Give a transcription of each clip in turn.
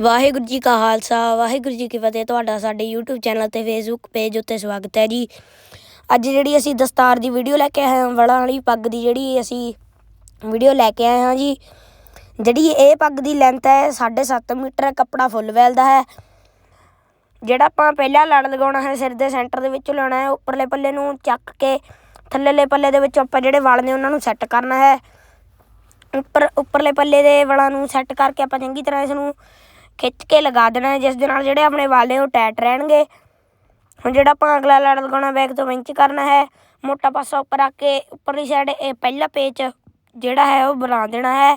ਵਾਹਿਗੁਰੂ ਜੀ ਕਾ ਖਾਲਸਾ, ਵਾਹਿਗੁਰੂ ਜੀ ਕੀ ਫਤਿਹ। ਤੁਹਾਡਾ ਸਾਡੇ YouTube ਚੈਨਲ ਤੇ Facebook ਪੇਜ ਉੱਤੇ ਸਵਾਗਤ ਹੈ ਜੀ। ਅੱਜ ਜਿਹੜੀ ਅਸੀਂ ਦਸਤਾਰ ਦੀ ਵੀਡੀਓ ਲੈ ਕੇ ਆਏ ਹਾਂ, ਵਲਾਂ ਵਾਲੀ ਪੱਗ ਦੀ ਜਿਹੜੀ ਅਸੀਂ ਵੀਡੀਓ ਲੈ ਕੇ ਆਏ ਹਾਂ ਜੀ, ਜਿਹੜੀ ਇਹ ਪੱਗ ਦੀ ਲੈਂਥ ਹੈ 7.5 ਮੀਟਰ, ਕੱਪੜਾ ਫੁੱਲ ਵੈਲ ਦਾ ਹੈ। ਜਿਹੜਾ ਆਪਾਂ ਪਹਿਲਾਂ ਲੜ ਲਗਾਉਣਾ ਹੈ, ਸਿਰ ਦੇ ਸੈਂਟਰ ਦੇ ਵਿੱਚੋਂ ਲਾਉਣਾ ਹੈ, ਉੱਪਰਲੇ ਪੱਲੇ ਨੂੰ ਚੱਕ ਕੇ, ਥੱਲੇਲੇ ਪੱਲੇ ਦੇ ਵਿੱਚ ਆਪਾਂ ਜਿਹੜੇ ਵਾਲ ਨੇ ਉਹਨਾਂ ਨੂੰ ਸੈੱਟ ਕਰਨਾ ਹੈ। ਉੱਪਰ, ਉੱਪਰਲੇ ਪੱਲੇ ਦੇ ਵਾਲਾਂ ਨੂੰ ਸੈੱਟ ਕਰਕੇ ਆਪਾਂ ਚੰਗੀ ਤਰ੍ਹਾਂ ਇਸ ਨੂੰ ਖਿੱਚ ਕੇ ਲਗਾ ਦੇਣਾ ਜਿਸ ਦੇ ਨਾਲ ਜਿਹੜੇ ਆਪਣੇ ਵਾਲ ਨੇ ਉਹ ਟਾਈਟ ਰਹਿਣਗੇ। ਹੁਣ ਜਿਹੜਾ ਆਪਾਂ ਅਗਲਾ ਲੜ ਲਗਾਉਣਾ, ਬੈਕ ਤੋਂ ਵਿੰਚ ਕਰਨਾ ਹੈ, ਮੋਟਾ ਪਾਸਾ ਉੱਪਰ ਆ ਕੇ ਉੱਪਰਲੀ ਸਾਈਡ ਇਹ ਪਹਿਲਾ ਪੇਚ ਜਿਹੜਾ ਹੈ ਉਹ ਬਣਾ ਦੇਣਾ ਹੈ।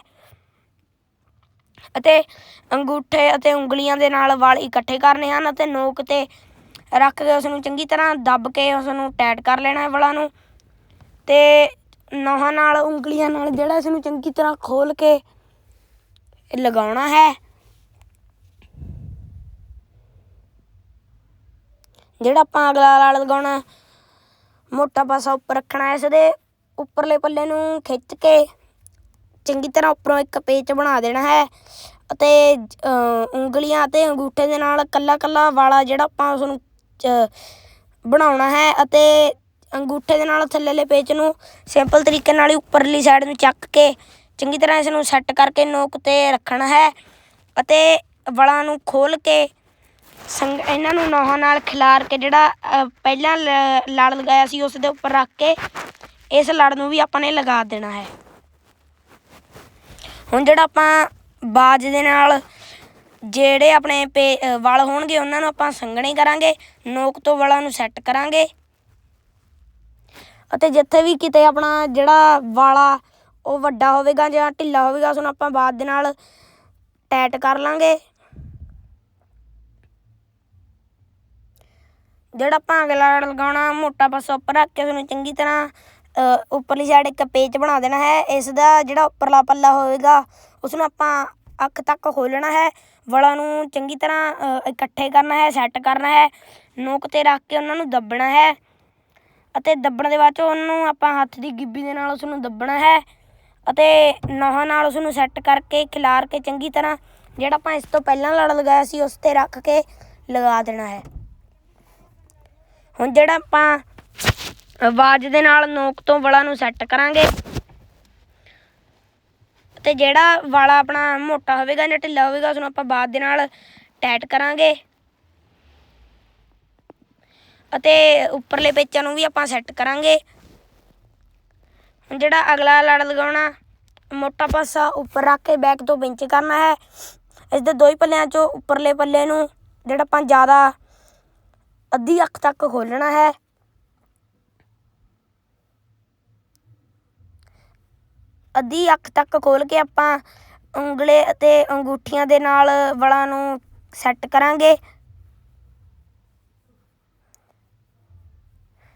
ਅਤੇ ਅੰਗੂਠੇ ਅਤੇ ਉਂਗਲੀਆਂ ਦੇ ਨਾਲ ਵਾਲ ਇਕੱਠੇ ਕਰਨੇ ਹਨ ਅਤੇ ਨੋਕ ਤੇ ਰੱਖ ਕੇ ਉਸ ਨੂੰ ਚੰਗੀ ਤਰ੍ਹਾਂ ਦੱਬ ਕੇ ਉਸ ਨੂੰ ਟਾਈਟ ਕਰ ਲੈਣਾ ਹੈ ਵਾਲਾਂ ਨੂੰ। ਤੇ ਨੋਹਾਂ ਨਾਲ, ਉਂਗਲੀਆਂ ਨਾਲ ਜਿਹੜਾ ਇਸ ਨੂੰ ਚੰਗੀ ਤਰ੍ਹਾਂ ਖੋਲ ਕੇ ਲਗਾਉਣਾ ਹੈ। ਜਿਹੜਾ ਆਪਾਂ ਅਗਲਾ ਲਾਲ ਲਗਾਉਣਾ ਮੋਟਾ ਪਾਸਾ ਉੱਪਰ ਰੱਖਣਾ ਇਸ ਦੇ ਉੱਪਰਲੇ ਪੱਲੇ ਨੂੰ ਖਿੱਚ ਕੇ ਚੰਗੀ ਤਰ੍ਹਾਂ ਉੱਪਰੋਂ ਇੱਕ ਪੇਚ ਬਣਾ ਦੇਣਾ ਹੈ। ਅਤੇ ਉਂਗਲੀਆਂ ਅਤੇ ਅੰਗੂਠੇ ਦੇ ਨਾਲ ਕੱਲਾ ਕੱਲਾ ਵਾਲਾ ਜਿਹੜਾ ਆਪਾਂ ਉਸ ਨੂੰ ਬਣਾਉਣਾ ਹੈ। ਅਤੇ ਅੰਗੂਠੇ ਦੇ ਨਾਲ ਥੱਲੇਲੇ ਪੇਚ ਨੂੰ ਸਿੰਪਲ ਤਰੀਕੇ ਨਾਲ ਹੀ ਉੱਪਰਲੀ ਸਾਈਡ ਨੂੰ ਚੱਕ ਕੇ ਚੰਗੀ ਤਰ੍ਹਾਂ ਇਸ ਨੂੰ ਸੈੱਟ ਕਰਕੇ ਨੋਕ ਤੇ ਰੱਖਣਾ ਹੈ। ਅਤੇ ਵਲਾਂ ਨੂੰ ਖੋਲ ਕੇ ਸੰਗ, ਇਹਨਾਂ ਨੂੰ ਨੋਹਾਂ ਨਾਲ ਖਿਲਾਰ ਕੇ ਜਿਹੜਾ ਪਹਿਲਾਂ ਲੜ ਲਗਾਇਆ ਸੀ ਉਸ ਦੇ ਉੱਪਰ ਰੱਖ ਕੇ, ਇਸ ਲੜ ਨੂੰ ਵੀ ਆਪਾਂ ਨੇ ਲਗਾ ਦੇਣਾ ਹੈ। ਹੁਣ ਜਿਹੜਾ ਆਪਾਂ ਬਾਜ ਦੇ ਨਾਲ ਜਿਹੜੇ ਆਪਣੇ ਪੇ ਵਲ ਹੋਣਗੇ, ਉਹਨਾਂ ਨੂੰ ਆਪਾਂ ਸੰਘਣੇ ਕਰਾਂਗੇ, ਨੋਕ ਤੋਂ ਵਲਾਂ ਨੂੰ ਸੈੱਟ ਕਰਾਂਗੇ। ਅਤੇ ਜਿੱਥੇ ਵੀ ਕਿਤੇ ਆਪਣਾ ਜਿਹੜਾ ਵਾਲਾ, ਉਹ ਵੱਡਾ ਹੋਵੇਗਾ ਜਾਂ ਢਿੱਲਾ ਹੋਵੇਗਾ, ਉਸ ਨੂੰ ਆਪਾਂ ਬਾਦ ਦੇ ਨਾਲ ਟੈਟ ਕਰ ਲਾਂਗੇ। ਜਿਹੜਾ ਆਪਾਂ ਅਗਲਾ ਲਗਾਉਣਾ, ਮੋਟਾ ਪਾਸਾ ਉੱਪਰ ਰੱਖ ਕੇ ਉਸਨੂੰ ਚੰਗੀ ਤਰ੍ਹਾਂ ਉੱਪਰਲੀ ਸਾਈਡ ਇੱਕ ਪੇਚ ਬਣਾ ਦੇਣਾ ਹੈ। ਇਸ ਦਾ ਜਿਹੜਾ ਉੱਪਰਲਾ ਪੱਲਾ ਹੋਵੇਗਾ ਉਸ ਨੂੰ ਆਪਾਂ ਅੱਖ ਤੱਕ ਖੋਲਣਾ ਹੈ। ਵਲਾਂ ਨੂੰ ਚੰਗੀ ਤਰ੍ਹਾਂ ਇਕੱਠੇ ਕਰਨਾ ਹੈ ਸੈੱਟ ਕਰਨਾ ਹੈ। ਨੋਕ ਤੇ ਰੱਖ ਕੇ ਉਹਨਾਂ ਨੂੰ ਦੱਬਣਾ ਹੈ। ਅਤੇ ਦੱਬਣ ਦੇ ਬਾਅਦ 'ਚ ਉਹਨੂੰ ਆਪਾਂ ਹੱਥ ਦੀ ਗਿੱਬੀ ਦੇ ਨਾਲ ਉਸ ਨੂੰ ਦੱਬਣਾ ਹੈ। ਅਤੇ ਨੋਹਾਂ ਨਾਲ ਉਸ ਨੂੰ ਸੈੱਟ ਕਰਕੇ ਖਿਲਾਰ ਕੇ ਚੰਗੀ ਤਰ੍ਹਾਂ, ਜਿਹੜਾ ਆਪਾਂ ਇਸ ਤੋਂ ਪਹਿਲਾਂ ਲੜ ਲਗਾਇਆ ਸੀ, ਉਸ ਤੇ ਰੱਖ ਕੇ ਲਗਾ ਦੇਣਾ ਹੈ। ਹੁਣ ਜਿਹੜਾ ਆਪਾਂ ਆਵਾਜ਼ ਦੇ ਨਾਲ ਨੋਕ ਤੋਂ ਵਲਾਂ ਨੂੰ ਸੈੱਟ ਕਰਾਂਗੇ ਤੇ ਜਿਹੜਾ ਵਾਲਾ ਆਪਣਾ ਮੋਟਾ ਹੋਵੇਗਾ ਜਾਂ ਢਿੱਲਾ ਹੋਵੇਗਾ ਉਸ ਨੂੰ ਆਪਾਂ ਬਾਅਦ ਦੇ ਨਾਲ ਟੈਟ ਕਰਾਂਗੇ। ਅਤੇ ਉੱਪਰਲੇ ਪੇਚਾਂ ਨੂੰ ਵੀ ਆਪਾਂ ਸੈੱਟ ਕਰਾਂਗੇ। ਜਿਹੜਾ ਅਗਲਾ ਲੜ ਲਗਾਉਣਾ, ਮੋਟਾ ਪਾਸਾ ਉੱਪਰ ਰੱਖ ਕੇ ਬੈਕ ਤੋਂ ਪਿੰਚ ਕਰਨਾ ਹੈ। ਇਸ ਦੇ ਦੋ ਹੀ ਪੱਲਿਆਂ ਚੋਂ ਉੱਪਰਲੇ ਪੱਲੇ ਨੂੰ, ਜਿਹੜਾ ਆਪਾਂ ਜ਼ਿਆਦਾ ਅੱਧੀ ਅੱਖ ਤੱਕ ਖੋਲਣਾ ਹੈ। ਅੱਧੀ ਅੱਖ ਤੱਕ ਖੋਲ ਕੇ ਆਪਾਂ ਉਂਗਲੇ ਅਤੇ ਅੰਗੂਠੀਆਂ ਦੇ ਨਾਲ ਵਲਾਂ ਨੂੰ ਸੈੱਟ ਕਰਾਂਗੇ।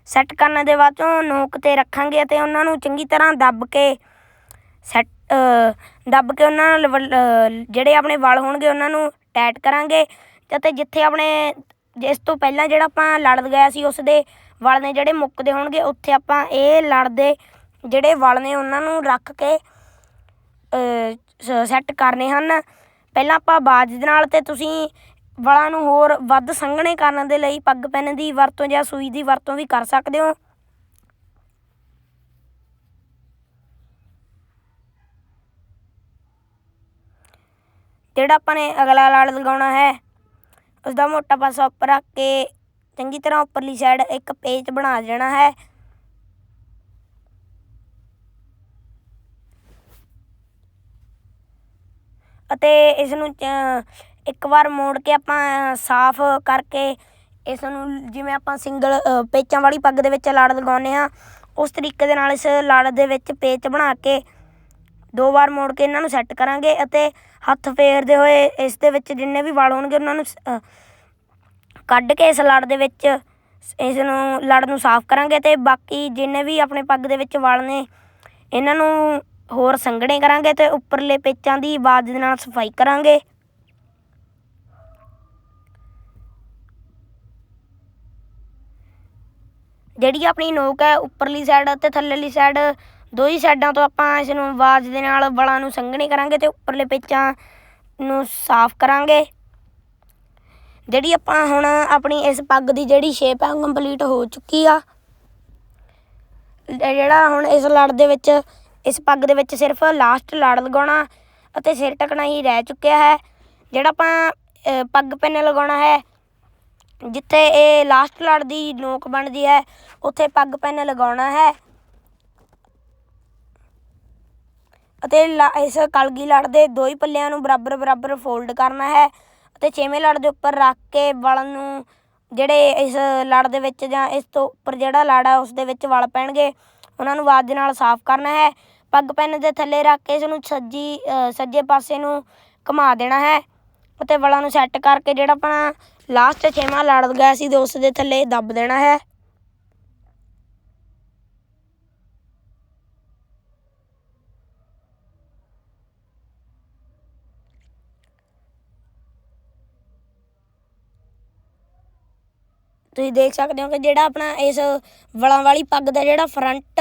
ਸੈੱਟ ਕਰਨ ਦੇ ਬਾਅਦ ਚੋਂ ਨੋਕ ਤੇ ਰੱਖਾਂਗੇ ਅਤੇ ਉਹਨਾਂ ਨੂੰ ਚੰਗੀ ਤਰ੍ਹਾਂ ਦੱਬ ਕੇ ਸੈੱਟ ਦੱਬ ਕੇ ਉਹਨਾਂ ਨਾਲ ਜਿਹੜੇ ਆਪਣੇ ਵਾਲ ਹੋਣਗੇ ਉਹਨਾਂ ਨੂੰ ਟਾਈਟ ਕਰਾਂਗੇ ਅਤੇ ਜਿੱਥੇ ਆਪਣੇ ਜਿਸ ਤੋਂ ਪਹਿਲਾਂ ਜਿਹੜਾ ਆਪਾਂ ਲੜ ਲਗਾਇਆ ਸੀ, ਉਸ ਦੇ ਵਾਲ ਨੇ ਜਿਹੜੇ ਮੁੱਕਦੇ ਹੋਣਗੇ, ਉੱਥੇ ਆਪਾਂ ਇਹ ਲੜਦੇ ਜਿਹੜੇ ਵਲ ਨੇ, ਉਹਨਾਂ ਨੂੰ ਰੱਖ ਕੇ ਸੈੱਟ ਕਰਨੇ ਹਨ। ਪਹਿਲਾਂ ਆਪਾਂ ਬਾਜ ਦੇ ਨਾਲ ਤੇ ਤੁਸੀਂ ਵਲਾਂ ਨੂੰ ਹੋਰ ਵੱਧ ਸੰਘਣੇ ਕਰਨ ਦੇ ਲਈ ਪੱਗ ਪੈਨ ਦੀ ਵਰਤੋਂ ਜਾਂ ਸੂਈ ਦੀ ਵਰਤੋਂ ਵੀ ਕਰ ਸਕਦੇ ਹੋ। ਜਿਹੜਾ ਆਪਾਂ ਨੇ ਅਗਲਾ ਲੜ ਲਗਾਉਣਾ ਹੈ ਉਸਦਾ ਮੋਟਾ ਪਾਸਾ ਉੱਪਰ ਰੱਖ ਕੇ ਚੰਗੀ ਤਰ੍ਹਾਂ ਉੱਪਰਲੀ ਸਾਈਡ ਇੱਕ ਪੇਚ ਬਣਾ ਦੇਣਾ ਹੈ। ਅਤੇ ਇਸ ਨੂੰ ਇੱਕ ਵਾਰ ਮੋੜ ਕੇ ਆਪਾਂ ਸਾਫ਼ ਕਰਕੇ ਇਸ ਨੂੰ ਜਿਵੇਂ ਆਪਾਂ ਸਿੰਗਲ ਪੇਚਾਂ ਵਾਲੀ ਪੱਗ ਦੇ ਵਿੱਚ ਲੜ ਲਗਾਉਂਦੇ ਹਾਂ, ਉਸ ਤਰੀਕੇ ਦੇ ਨਾਲ ਇਸ ਲੜ ਦੇ ਵਿੱਚ ਪੇਚ ਬਣਾ ਕੇ ਦੋ ਵਾਰ ਮੋੜ ਕੇ ਇਹਨਾਂ ਨੂੰ ਸੈੱਟ ਕਰਾਂਗੇ ਅਤੇ ਹੱਥ ਫੇਰਦੇ ਹੋਏ ਇਸ ਦੇ ਵਿੱਚ ਜਿੰਨੇ ਵੀ ਵਾਲ ਹੋਣਗੇ ਉਹਨਾਂ ਨੂੰ ਕੱਢ ਕੇ ਇਸ ਲੜ ਦੇ ਵਿੱਚ ਇਸ ਨੂੰ, ਲੜ ਨੂੰ ਸਾਫ਼ ਕਰਾਂਗੇ ਤੇ ਬਾਕੀ ਜਿੰਨੇ ਵੀ ਆਪਣੇ ਪੱਗ ਦੇ ਵਿੱਚ ਵਾਲ ਨੇ, ਇਹਨਾਂ ਨੂੰ ਹੋਰ ਸੰਘਣੇ ਕਰਾਂਗੇ ਤੇ ਉੱਪਰਲੇ ਪੇਚਾਂ ਦੀ ਬਾਦ ਦੇ ਨਾਲ ਸਫ਼ਾਈ ਕਰਾਂਗੇ। ਜਿਹੜੀ ਆਪਣੀ ਨੋਕ ਹੈ, ਉੱਪਰਲੀ ਸਾਈਡ ਅਤੇ ਥੱਲੇਲੀ ਸਾਈਡ ਦੋ ਹੀ ਸਾਈਡਾਂ ਤੋਂ ਆਪਾਂ ਇਸ ਨੂੰ ਆਵਾਜ਼ ਦੇ ਨਾਲ ਬਲਾਂ ਨੂੰ ਸੰਘਣੇ ਕਰਾਂਗੇ ਤੇ ਉੱਪਰਲੇ ਪੇਚਾਂ ਨੂੰ ਸਾਫ਼ ਕਰਾਂਗੇ। ਜਿਹੜੀ ਆਪਾਂ ਹੁਣ ਆਪਣੀ ਇਸ ਪੱਗ ਦੀ ਜਿਹੜੀ ਸ਼ੇਪ ਹੈ ਉਹ ਕੰਪਲੀਟ ਹੋ ਚੁੱਕੀ ਆ। ਜਿਹੜਾ ਹੁਣ ਇਸ ਲੜ ਦੇ ਵਿੱਚ, ਇਸ ਪੱਗ ਦੇ ਵਿੱਚ ਸਿਰਫ ਲਾਸਟ ਲੜ ਲਗਾਉਣਾ ਅਤੇ ਸਿਰ ਟਕਣਾ ਹੀ ਰਹਿ ਚੁੱਕਿਆ ਹੈ। ਜਿਹੜਾ ਆਪਾਂ ਪੱਗ ਪਿੰਨ ਲਗਾਉਣਾ ਹੈ, ਜਿੱਥੇ ਇਹ ਲਾਸਟ ਲੜ ਦੀ ਨੋਕ ਬਣਦੀ ਹੈ, ਉੱਥੇ ਪੱਗ ਪਿੰਨ ਲਗਾਉਣਾ ਹੈ। ਅਤੇ ਲਾ- ਇਸ ਕਲਗੀ ਲੜ ਦੇ ਦੋ ਹੀ ਪੱਲਿਆਂ ਨੂੰ ਬਰਾਬਰ ਬਰਾਬਰ ਫੋਲਡ ਕਰਨਾ ਹੈ ਅਤੇ ਛੇਵੇਂ ਲੜ ਦੇ ਉੱਪਰ ਰੱਖ ਕੇ ਵਲ ਨੂੰ ਜਿਹੜੇ ਇਸ ਲੜ ਦੇ ਵਿੱਚ ਜਾਂ ਇਸ ਤੋਂ ਉੱਪਰ ਜਿਹੜਾ ਲੜ ਹੈ ਉਸ ਦੇ ਵਿੱਚ ਵਲ ਪੈਣਗੇ। ਉਹਨਾਂ ਨੂੰ ਵਾਦ ਦੇ ਨਾਲ ਸਾਫ਼ ਕਰਨਾ ਹੈ। ਪੱਗ ਪੈਨ ਦੇ ਥੱਲੇ ਰੱਖ ਕੇ ਇਸ ਨੂੰ ਸੱਜੀ ਸੱਜੇ ਪਾਸੇ ਨੂੰ ਘੁਮਾ ਦੇਣਾ ਹੈ ਅਤੇ ਵਲਾਂ ਨੂੰ ਸੈੱਟ ਕਰਕੇ ਜਿਹੜਾ ਆਪਣਾ ਲਾਸਟ ਛੇਵਾਂ ਲੜ ਗਿਆ ਸੀ ਤੇ ਉਸ ਦੇ ਥੱਲੇ ਦੱਬ ਦੇਣਾ ਹੈ। ਤੁਸੀਂ ਦੇਖ ਸਕਦੇ ਹੋ ਕਿ ਜਿਹੜਾ ਆਪਣਾ ਇਸ ਵਲਾਂ ਵਾਲੀ ਪੱਗ ਦਾ ਜਿਹੜਾ ਫਰੰਟ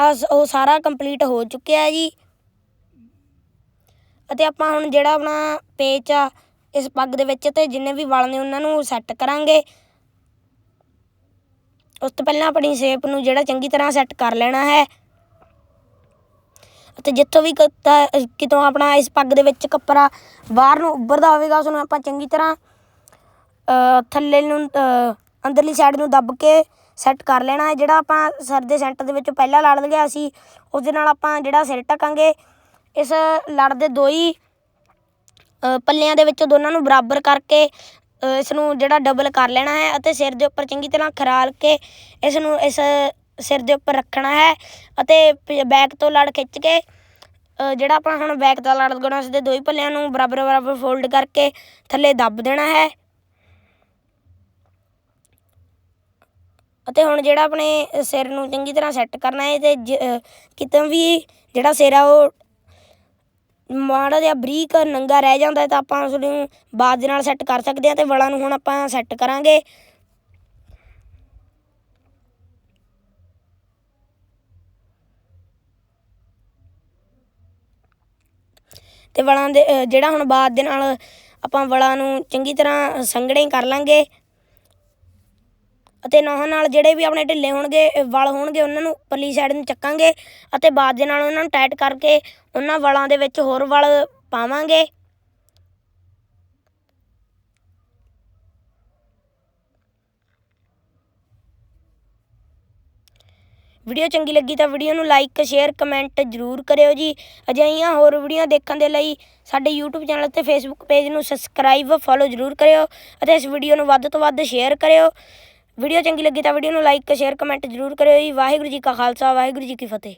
ਆ ਸ- ਉਹ ਸਾਰਾ ਕੰਪਲੀਟ ਹੋ ਚੁੱਕਿਆ ਹੈ ਜੀ। ਅਤੇ ਆਪਾਂ ਹੁਣ ਜਿਹੜਾ ਆਪਣਾ ਪੇਚ ਆ, ਇਸ ਪੱਗ ਦੇ ਵਿੱਚ ਤੇ ਜਿੰਨੇ ਵੀ ਵਲ ਨੇ ਉਹਨਾਂ ਨੂੰ ਸੈੱਟ ਕਰਾਂਗੇ। ਉਸ ਤੋਂ ਪਹਿਲਾਂ ਆਪਣੀ ਸ਼ੇਪ ਨੂੰ ਜਿਹੜਾ ਚੰਗੀ ਤਰ੍ਹਾਂ ਸੈੱਟ ਕਰ ਲੈਣਾ ਹੈ। ਅਤੇ ਜਿੱਥੋਂ ਵੀ ਕਿਤੋਂ ਆਪਣਾ ਇਸ ਪੱਗ ਦੇ ਵਿੱਚ ਕੱਪੜਾ ਬਾਹਰ ਨੂੰ ਉੱਭਰਦਾ ਹੋਵੇਗਾ, ਉਸ ਨੂੰ ਆਪਾਂ ਚੰਗੀ ਤਰ੍ਹਾਂ ਥੱਲੇ ਨੂੰ ਅੰਦਰਲੀ ਸਾਈਡ ਨੂੰ ਦੱਬ ਕੇ ਸੈੱਟ ਕਰ ਲੈਣਾ ਹੈ। ਜਿਹੜਾ ਆਪਾਂ ਸਿਰ ਦੇ ਸੈਂਟਰ ਦੇ ਵਿੱਚ ਪਹਿਲਾਂ ਲੜ ਲਿਆ ਸੀ ਉਸ ਦੇ ਨਾਲ ਆਪਾਂ ਜਿਹੜਾ ਸਿਰ ਟਕਾਂਗੇ ਇਸ ਲੜ ਦੇ ਦੋ ਹੀ ਪੱਲਿਆਂ ਦੇ ਵਿੱਚੋਂ ਦੋਨਾਂ ਨੂੰ ਬਰਾਬਰ ਕਰਕੇ ਇਸ ਨੂੰ ਜਿਹੜਾ ਡਬਲ ਕਰ ਲੈਣਾ ਹੈ ਅਤੇ ਸਿਰ ਦੇ ਉੱਪਰ ਚੰਗੀ ਤਰ੍ਹਾਂ ਖਰਾਲ ਕੇ ਇਸ ਨੂੰ ਇਸ ਸਿਰ ਦੇ ਉੱਪਰ ਰੱਖਣਾ ਹੈ ਅਤੇ ਪ- ਬੈਕ ਤੋਂ ਲੜ ਖਿੱਚ ਕੇ ਜਿਹੜਾ ਆਪਾਂ ਹੁਣ ਬੈਕ ਦਾ ਲੜ ਲਗਾਉਣਾ ਉਸ ਦੇ ਦੋ ਹੀ ਪੱਲਿਆਂ ਨੂੰ ਬਰਾਬਰ ਬਰਾਬਰ ਫੋਲਡ ਕਰਕੇ ਥੱਲੇ ਦੱਬ ਦੇਣਾ ਹੈ। ਅਤੇ ਹੁਣ ਜਿਹੜਾ ਆਪਣੇ ਸਿਰ ਨੂੰ ਚੰਗੀ ਤਰ੍ਹਾਂ ਸੈੱਟ ਕਰਨਾ ਹੈ ਤੇ ਜ- ਅ, ਕਿਤੇ ਵੀ ਜਿਹੜਾ ਸਿਰ ਆ ਉਹ ਮਾੜਾ ਜਿਹਾ ਬਰੀਕ ਨੰਗਾ ਰਹਿ ਜਾਂਦਾ ਤਾਂ ਆਪਾਂ ਉਸ ਨੂੰ ਬਾਅਦ ਦੇ ਨਾਲ ਸੈੱਟ ਕਰ ਸਕਦੇ ਹਾਂ ਤੇ ਵਲਾਂ ਨੂੰ ਹੁਣ ਆਪਾਂ ਸੈੱਟ ਕਰਾਂਗੇ। ਤੇ ਵਲਾਂ ਦੇ ਜਿਹੜਾ ਹੁਣ ਬਾਅਦ ਦੇ ਨਾਲ ਆਪਾਂ ਵਲਾਂ ਨੂੰ ਚੰਗੀ ਤਰ੍ਹਾਂ ਸੰਘਣੇ ਕਰ ਲਾਂਗੇ। ਅਤੇ ਨੋਹਾਂ ਨਾਲ ਜਿਹੜੇ ਵੀ ਆਪਣੇ ਢਿੱਲੇ ਹੋਣਗੇ ਵਲ ਹੋਣਗੇ, ਉਹਨਾਂ ਨੂੰ ਪੱਲੀ ਸਾਈਡ ਨੂੰ ਚੱਕਾਂਗੇ ਅਤੇ ਬਾਅਦ ਦੇ ਨਾਲ ਉਹਨਾਂ ਨੂੰ ਟਾਈਟ ਕਰਕੇ ਉਹਨਾਂ ਵਲਾਂ ਦੇ ਵਿੱਚ ਹੋਰ ਵਲ ਪਾਵਾਂਗੇ। ਵੀਡੀਓ ਚੰਗੀ ਲੱਗੀ ਤਾਂ ਵੀਡੀਓ ਨੂੰ ਲਾਈਕ ਸ਼ੇਅਰ ਕਮੈਂਟ ਜ਼ਰੂਰ ਕਰਿਓ ਜੀ। ਅਜਿਹੀਆਂ ਹੋਰ ਵੀਡੀਓ ਦੇਖਣ ਦੇ ਲਈ ਸਾਡੇ YouTube ਚੈਨਲ ਤੇ Facebook ਪੇਜ ਨੂੰ ਸਬਸਕ੍ਰਾਈਬ ਫੋਲੋ ਜ਼ਰੂਰ ਕਰਿਓ ਅਤੇ ਇਸ ਵੀਡੀਓ ਨੂੰ ਵੱਧ ਤੋਂ ਵੱਧ ਸ਼ੇਅਰ ਕਰਿਓ। ਵੀਡੀਓ ਚੰਗੀ ਲੱਗੀ ਤਾਂ ਵੀਡੀਓ ਨੂੰ ਲਾਈਕ, ਸ਼ੇਅਰ, ਕਮੈਂਟ ਜ਼ਰੂਰ ਕਰਿਓ ਜੀ। ਵਾਹਿਗੁਰੂ ਜੀ ਕਾ ਖਾਲਸਾ, ਵਾਹਿਗੁਰੂ ਜੀ ਕੀ ਫਤਿਹ।